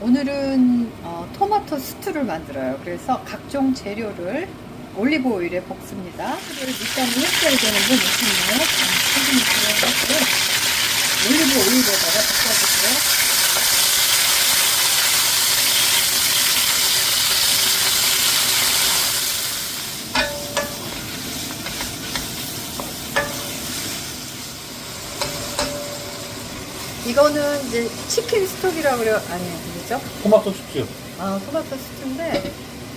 오늘은 어, 토마토 스튜를 만들어요. 그래서 각종 재료를 올리브 오일에 볶습니다. 이를 밑간을 했어야 되는데 못했네요. 소금이 들어가고 올리브 오일에다가 볶아주세요. 이거는 이제 치킨 스톡이라고 그래요. 아니, 그죠? 토마토 스튜. 아, 토마토 스튜인데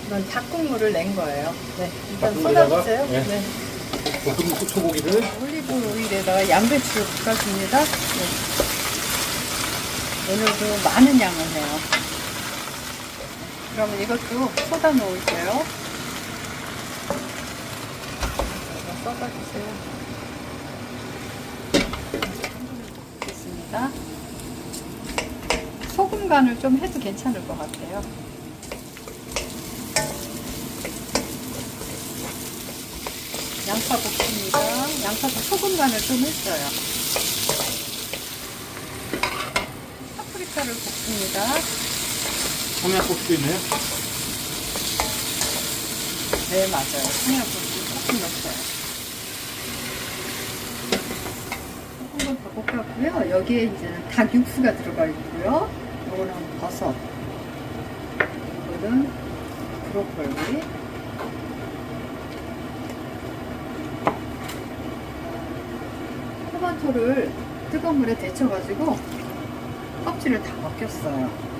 이건 닭국물을 낸 거예요. 네, 일단 닭국물에다가? 쏟아주세요. 네. 네. 볶은 소고기를 올리브 오일에다가 양배추를 볶아줍니다. 네. 오늘도 많은 양을 해요. 그러면 이것도 쏟아 놓을게요. 쏟아주세요. 됐습니다. 소금 간을 좀 해도 괜찮을 것 같아요. 양파 볶습니다. 양파도 소금 간을 좀 했어요. 파프리카를 볶습니다. 청양고추 있네요. 네, 맞아요. 청양고추 조금 넣었어요. 조금 더 볶았고요. 여기에 이제 닭 육수가 들어가 있고요. 버섯. 이거는 브로콜리. 토마토를 뜨거운 물에 데쳐가지고 껍질을 다 벗겼어요.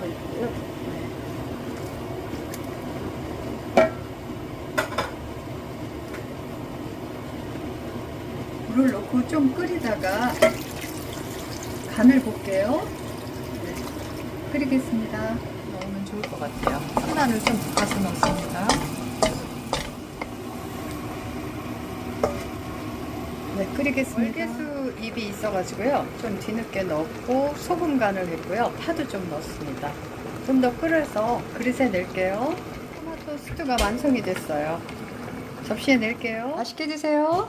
더 있고요. 네. 물을 넣고 좀 끓이다가 간을 볼게요. 네. 끓이겠습니다. 넣으면 좋을 것 같아요. 하나를 좀 볶아서 넣습니다. 네, 끓이겠습니다. 월계수 잎이 있어가지고요. 좀 뒤늦게 넣고 소금 간을 했고요. 파도 좀 넣습니다. 좀 더 끓여서 그릇에 낼게요. 토마토 스튜가 완성이 됐어요. 접시에 낼게요. 맛있게 드세요.